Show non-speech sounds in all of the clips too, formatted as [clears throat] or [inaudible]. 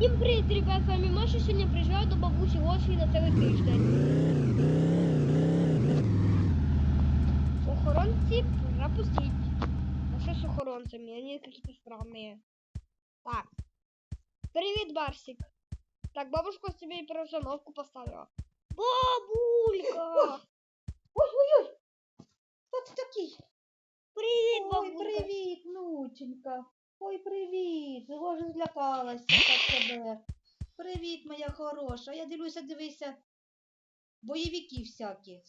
Всім привіт, ребят, з вами Маша. Сьогодні приїжджаю до бабусі Гоші на цілий тиждень. Охоронці пропустить. А що з охоронцями? Они какие-то странные. Так. Привет, Барсик. Так, бабушка себе переустановку поставила. Бабулька! Ой-ой-ой! Хто ти такий? Привет, Ой, бабулька! привіт, внученька. Ой, привіт. Боже, злякалася так тебе. Привіт, моя хороша. Я дивлюся, дивися. Бойовики всякі.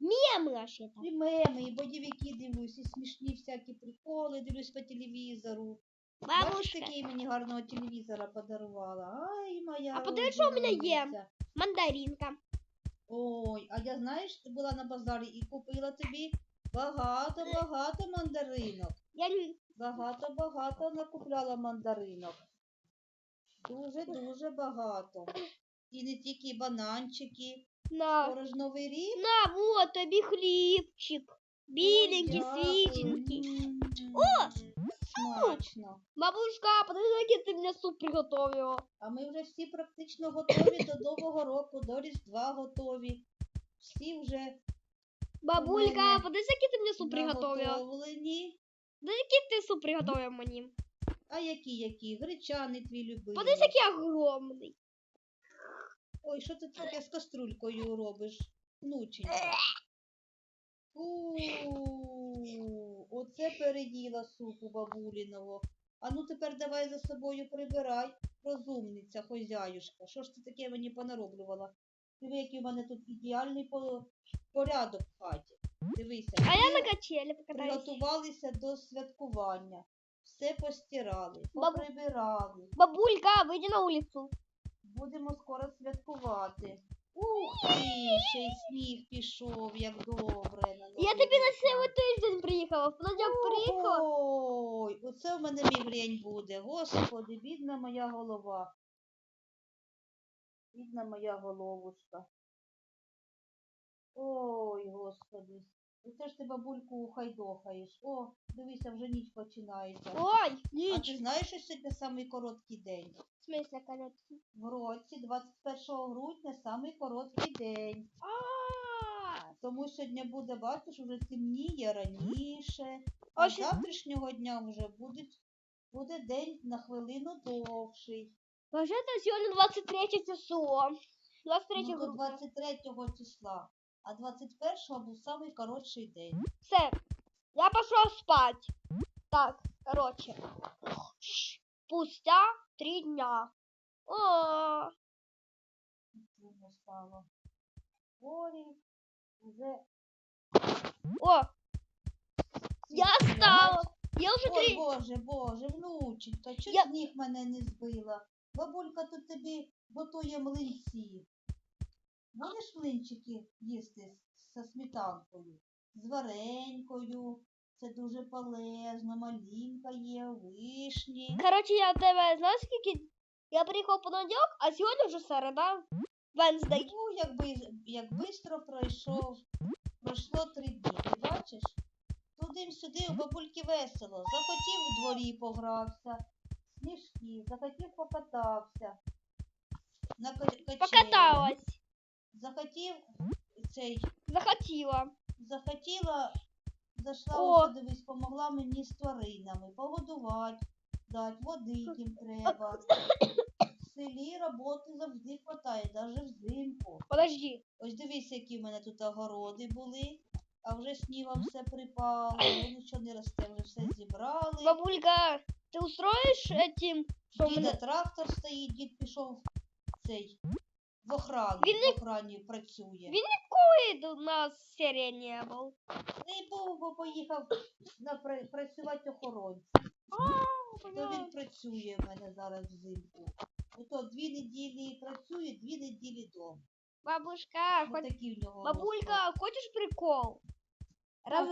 Мемы вообще-то. І меми, і бойовики дивлюсь, і смішні всякі приколи дивлюсь по телевізору. Бачиш, такий мені гарного телевізора подарувала. Ай, моя. А подивись, що у мене є. Мандаринка. Ой, а я знаєш, ти була на базарі і купила тобі багато-багато мандаринок. Я. Багато-багато накупляла мандаринок. Дуже-дуже багато. І не тільки бананчики. На. Скоро ж новий рік. На, вот, тобі хлібчик. Біленький, Ой, свіженький. О, Смачно. Бабушка, подожди, ти мені суп приготовила. А ми вже всі практично готові до Нового року, до Різдва готові. Всі вже Бабулька, мене який ти мені суп приготовила. наготовлені. Який суп приготовила мені? А які, які? Гречаний твій любимий. Подожди, який огромний. Ой, що ти таке з каструлькою робиш? Внученька. Фу, оце переїла супу бабуліного. А ну тепер давай за собою прибирай, розумниця, хозяюшка. Що ж ти таке мені понароблювала? Диви, який у мене тут ідеальний порядок в хаті. Дивися, А я на качелі покатаюсь. приготувалися до святкування. Все постирали, Бабу- поприбирали. Бабулька, вийди на вулицю. Будемо скоро святкувати. Ух ти, ще й сніг пішов, як добре. На Я тобі на рік. тиждень приїхала. В понеділок приїхала. Ой, оце в мене мігрень буде. Господи, бідна моя голова. Бідна моя головушка. Ой, господи. Оце ж ти бабульку хайдохаєш. О, дивися, вже ніч починається. Ой, ніч! А ти знаєш, що сьогодні самий короткий день? В смысле, короткий? В році 21 грудня самий короткий день. А, Тому сьогодні буде, бачиш, вже темніє раніше. А А з завтрашнього дня вже буде, буде день на хвилину довший. Вообще-то сегодня 23 число. 23 Ну, грудня. 23 числа. А 21 був самий коротший день. Все, я пошла спать. Так, короче. Спустя три дня. О, Трудно стало. Горі вже о, я встала. Я уже Ой, три... Боже, Боже, внученька, чого Я- сніг мене не збила? Бабулька тут тобі готує млинці. Будеш млинчики їсти зі сметанкою, з варенькою. Це дуже полезно, малинка є, вишні. Короче, я в тебе, знаєш, скільки... Я приїхав понеділок, а сьогодні вже середа. Венздей. Ну, якби як бистро пройшов, пройшло три дні. Ти бачиш? Туди-сюди у бабульки весело. Захотів у дворі погрався, сніжки, захотів покатався. На ка- качелі. Покаталась. Захотів цей, Захотіла. захотіла, зайшла, О. ось дивись, помогла мені з тваринами, погодувати, дати води їм треба. В селі роботи завжди хватає, навіть взимку. Подожди. Ось дивись, які в мене тут огороди були, а вже снігом все припало, [clears throat] нічого не росте, вже все зібрали. Бабулька, ти устроїш этим, Діда трактор стоїть, дід пішов цей в охрану, Він не- в охрані працює. Він Ой, у нас серія не був. Не був, поїхав на пра- працювати охоронцем. То він працює в мене зараз взимку. Ото дві неділі працює, дві неділі дома. Бабушка, хоч... бабулька, хочешь прикол? Раз...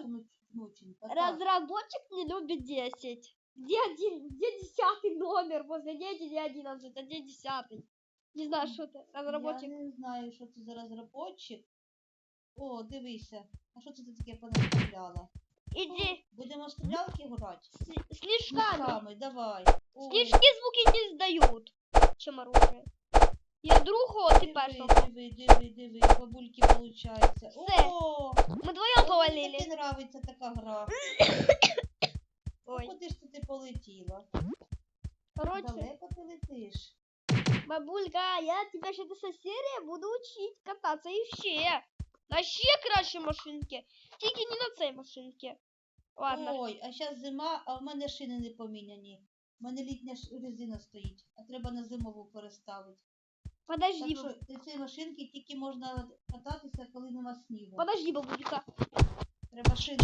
Раз... Разработчик не любит 10. Где, один, где десятый номер? После 10 или 11, а где десятый? Не знаю, что это. Разработчик. Я не знаю, що це за розработчик. О, дивися. А що це ти таке понаставляла? Иди, Будемо стрілялки грати? с- слишками. Давай. О, звуки не издают. чем оружие. Я другого, а ти першого. диви, диви, диви, бабульки получається. Все. О, Ми двоє мені повалили. таки нравиться така гра. [coughs] Ой, Куди ж ти полетіла? короче, Далеко ти летиш? Бабулька, я тебя ще до серії буду учить кататися і ще. На ще краще машинки. Тільки не на цій машинці. Ладно. Ой, а зараз зима, а в мене шини не поміняні. У мене літня резина стоїть, а треба на зимову переставити. Подожди, Так що цієї машинки тільки можна кататися, коли нема снігу. подожди, бабулька. Треба шини,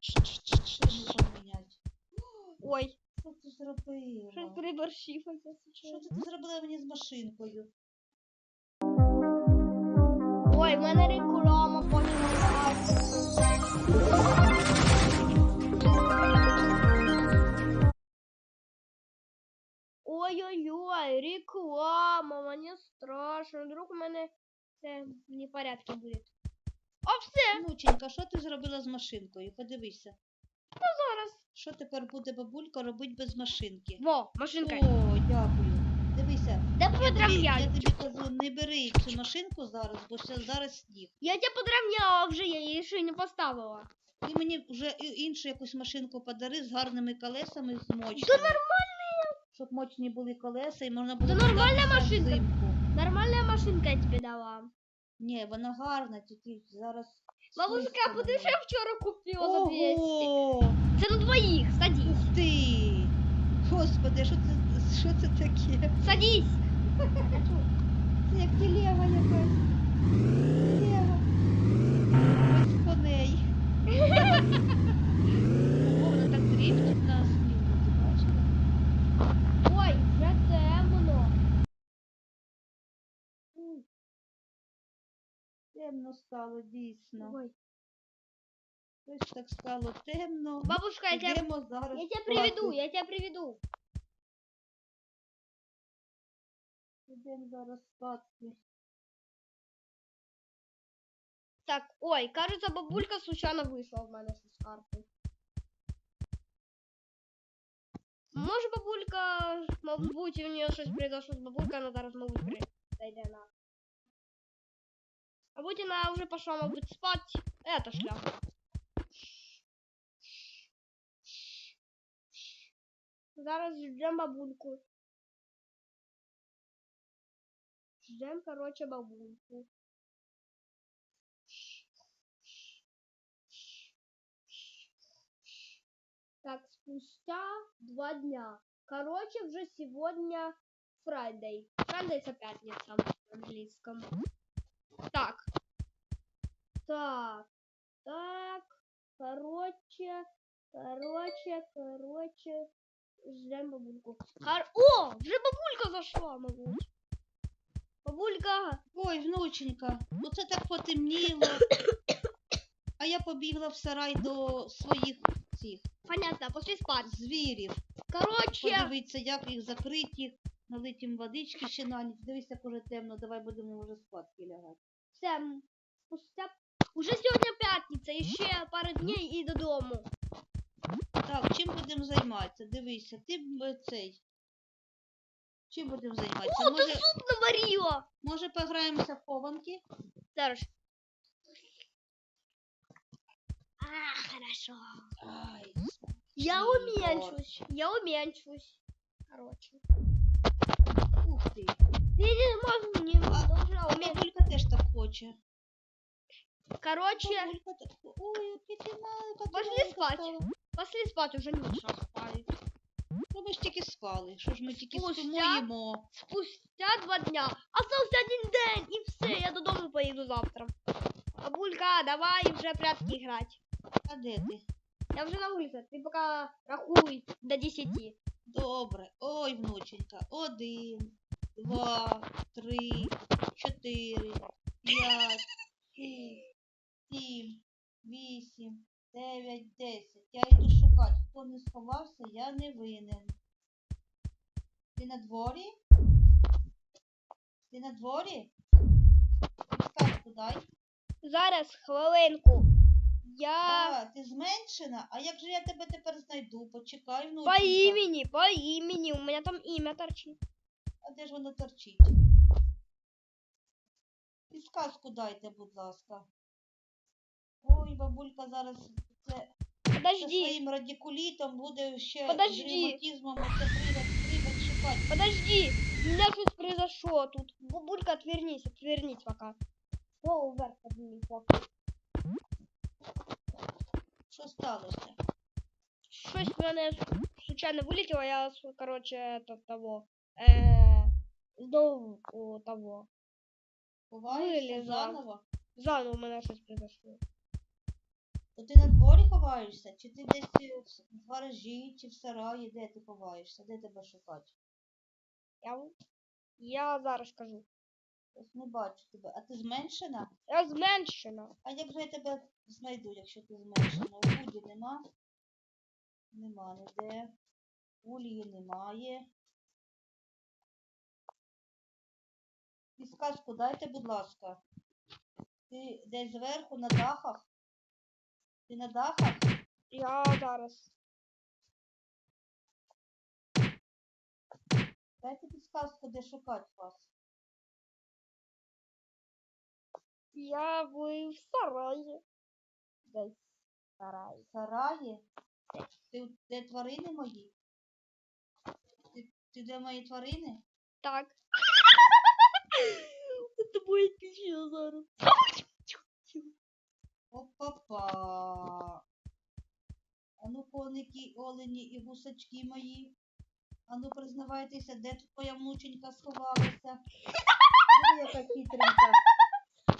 шини поміняти. Ой, зробила? щось переборщив. Що це ти зробила мені з машинкою? Ой, в мене реклама почалась. Ой-ой-ой, реклама, мені страшно. Вдруг у мене це не в порядку буде. А все, Внученька, що ти зробила з машинкою? Подивися. зараз. Що тепер буде бабулька робити без машинки? Во, машинка. О, дякую. Дивися. Да Я я тобі кажу, не бери цю машинку зараз, бо ще зараз сніг. Я тебе подравняла вже, я її ще не поставила. Ти мені вже іншу якусь машинку подари з гарними колесами, з мочними. Да нормальная, Щоб мочні були колеса і можна було Да нормальна машинка. взимку. нормальная машинка я тебе дала. Ні, вона гарна, тільки зараз. Бабушка, а куди я вчора купила за 200? Ого! Це на двоїх, садись. Ух ти! Господи, що це, що це таке? Садись. Це як тілева якась. Тілева. Без коней. Ого, вона так дріфтить на снігу, ти бачила? Ой, вже темно. М. Темно стало, дійсно. Ой. Ось так стало темно. Бабушка, я тебя, Йдемо зараз. я спати. приведу, я тебя приведу. Йдемо зараз спати. Так, ой, кажется, бабулька случайно вышла в мене з карти. Може бабулька, мабуть, у нее щось произошло з бабулькою, вона зараз, мабуть, при... зайде на. Мабуть, вона вже пошла, мабуть, спать. Это шляпа. Зараз ждем бабульку. Ждем, короче, бабульку. Так, спустя два дня. Короче, уже сегодня Friday. Friday это пятница на английском. Так. Так. Так. Короче. Короче, короче. Ждем бабульку. Хор- О! Вже бабулька зашла, мабуть. Бабулька. Ой, внученька, оце так потемніло. [coughs] А я побігла в сарай до своїх цих Понятно, пошли спать. звірів. Короче. Подивитися, як їх закриті, налить їм водички ще на ніч. Дивись, як уже темно, давай будемо вже спадки лягати. Все, спустя... Уже сьогодні п'ятниця, і ще пару днів і додому. Так, чим будемо займатися? Дивися, ти б цей. Чим будемо займатися? О, ти Може, суп наварила! може пограємося в хованки? Зараз. А, хорошо. Ай, Я уменьшусь. Я уменьшусь. Короче. Ти. Ты не можешь, не должна А бабулька теж так хоче. Короче. Ой, Пошли спать. пошли спать, уже не спать. Ну ми ж тільки спали. Що ж ми тільки Спустя-? Спустя два дня. Остался один день, и все, я додому поеду завтра. Бабулька, давай вже прятки играть. А де ти? Я вже на улице, ты пока рахуй до десяти. Добре. Ой, внученька. Один, два, три, чотири, п'ять, шість, сім, вісім, дев'ять, десять. Я йду шукати. Хто не сховався, я не винен. Ти на дворі? Ти на дворі? Підсказку дай. Зараз, хвилинку. Я А, ти зменшена? А як же я тебе тепер знайду? Почекай, по внученька. имени, по имени, у меня там имя торчит. А де ж воно торчить? Підсказку дайте, будь ласка. Ой, бабулька зараз це зі Подожди, своїм радикулітом буде ще Подожди. ревматизмом оце привод, привод шукати. подожди. У меня что-то произошло тут. Бабулька, отвернись, отвернись пока. Голову вверх подними, пока. Що сталося? Щось в мене случайно вилетіло, я, короче, это, того, э, знову у того. Ховаєшся Вилізав. заново? Заново мене щось произошло. То ти на дворі ховаєшся? Чи ти десь в гаражі, чи в сараї? Де ти ховаєшся? Де тебе шукати? Я, в- я зараз скажу. Ось не бачу тебе. А ти зменшена? Я зменшена. А як же я тебе знайду, якщо ти зменшена? У Буді нема? Нема ніде. Улії немає. Підсказку дайте, будь ласка. Ти десь зверху на дахах? Ти на дахах? Я зараз. Дайте підсказку, де шукати вас. Я в, в сараї. Десь в сараї. В сараї? Ти де тварини мої? Ти, ти де мої тварини? Так. Це буде пічно зараз. Опа-па. Ану, коники, олені і гусачки мої. Ану, признавайтеся, де тут твоя внученька сховалася. Диви, яка хитренька.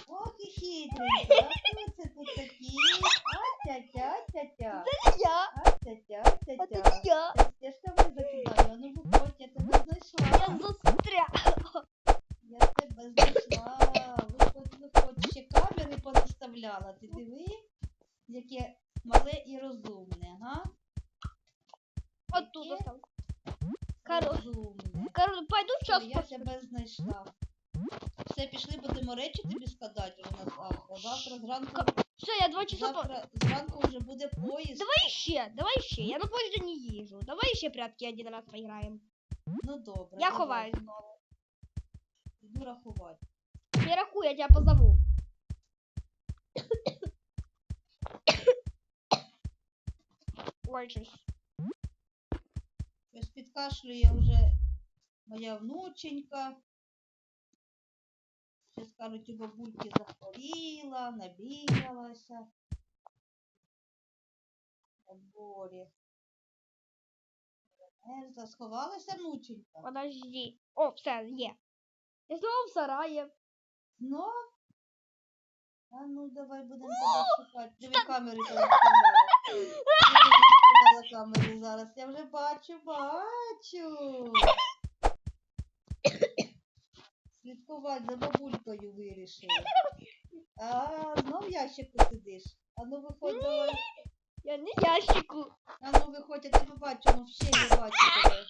Ох і хитренька. А хто це тут такі? А-тя-тя-тя-тя. Я. А А-тя-тя-тя-тя. це я. Я ж тебе закидаю, ану виходь, я тебе знайшла. Я застряг. Виходь. Ще камери понаставляла. Ти диви, яке мале і розумне, га? От тут Яке остав. Коро- Розумне. Короче, пойду сейчас я тебе знайшла. Все, пішли, будемо речі тобі складати вже на завтра. Завтра зранку, Все, я два часа по... завтра зранку вже буде поїзд. Давай ще, давай ще. Я на поїзді не їжу. Давай ще прятки один раз поіграємо. Ну добре. Я давай. ховаюсь знову. Іду рахувати. Не рахуй, я тебя позову. [coughs] Ой, щось. Ось підкашлює вже моя внученька. Ще скажуть, у бабульки захворіла, набігалася. На дворі. Сховалася внученька? Подожди. О, все, є. Я знову в сараї. Ну? А ну давай будемо тебе шукати. Диви камери виставляла камери зараз. Я вже бачу, бачу. Слідкувати за бабулькою вирішили. А, знов в ящику сидиш. А ну виходь давай. Я не ящику. А ну виходь, я тебе бачу, ну ще не бачу тебе.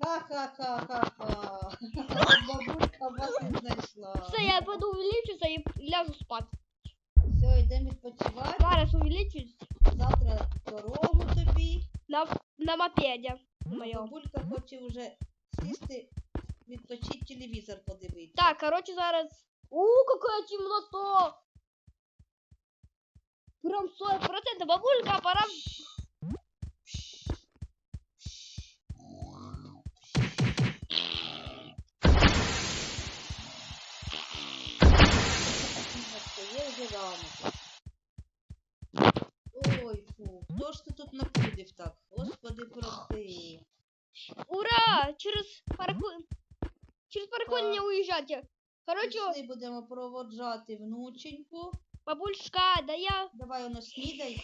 Ха-ха-ха-ха-ха. [laughs] Бабулька вас не знайшла. Все, я пойду увеличуся і ляжу спати. Все, йдемо відпочивати. Зараз увеличусь Завтра дорогу тобі. на, на мопеді. А моєму. Бабулька хоче вже сісти, відпочити телевізор подивитися. Так, короче, зараз. У, какая темнота! Прям 40%. Бабулька, пора. ж ти тут накудив так? Господи, прости. Ура! Через парку... Через парку не уезжайте. Короче, Пішли будемо проводжати внученьку. бабушка, да я... Давай воно снідай.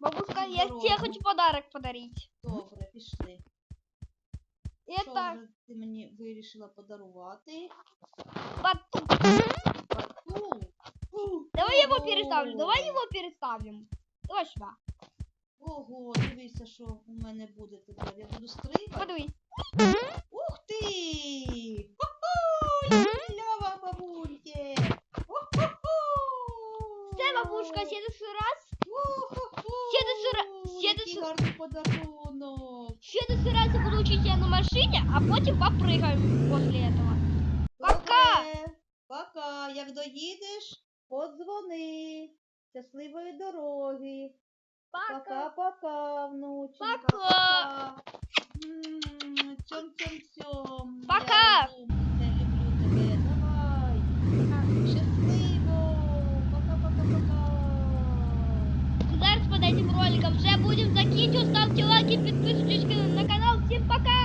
Бабушка, я тебе хочу подарок подарить. Добре, пішли. Що Это вже ти мені вирішила подарувати? Бату. Фу, Давай его переставлю, давай его переставим. Давай сюда. Ого, дивися, що у мене буде тепер. Я буду стрибати. Подивись. Ух ти! Хо-хо! Як Лява бабульки! Все, бабушка, следующий раз. Хо-хо-хо! Следующий ра- Який следующий- гарний подарунок! В следующий раз я буду учить тебя на машине, а потім попрыгаем после этого. Пока! Добре. Пока. Як доїдеш, подзвони. Щасливої дороги. Пока-пока, внученька. Пока. М, Цьом-цьом-цьом. Пока. Я умниця, люблю тебе. Давай. Щасливо. Пока-пока-пока. Зараз под этим роликом вже будем закінчувати. Ставте лайки, підписуйтесь на канал. Всім пока!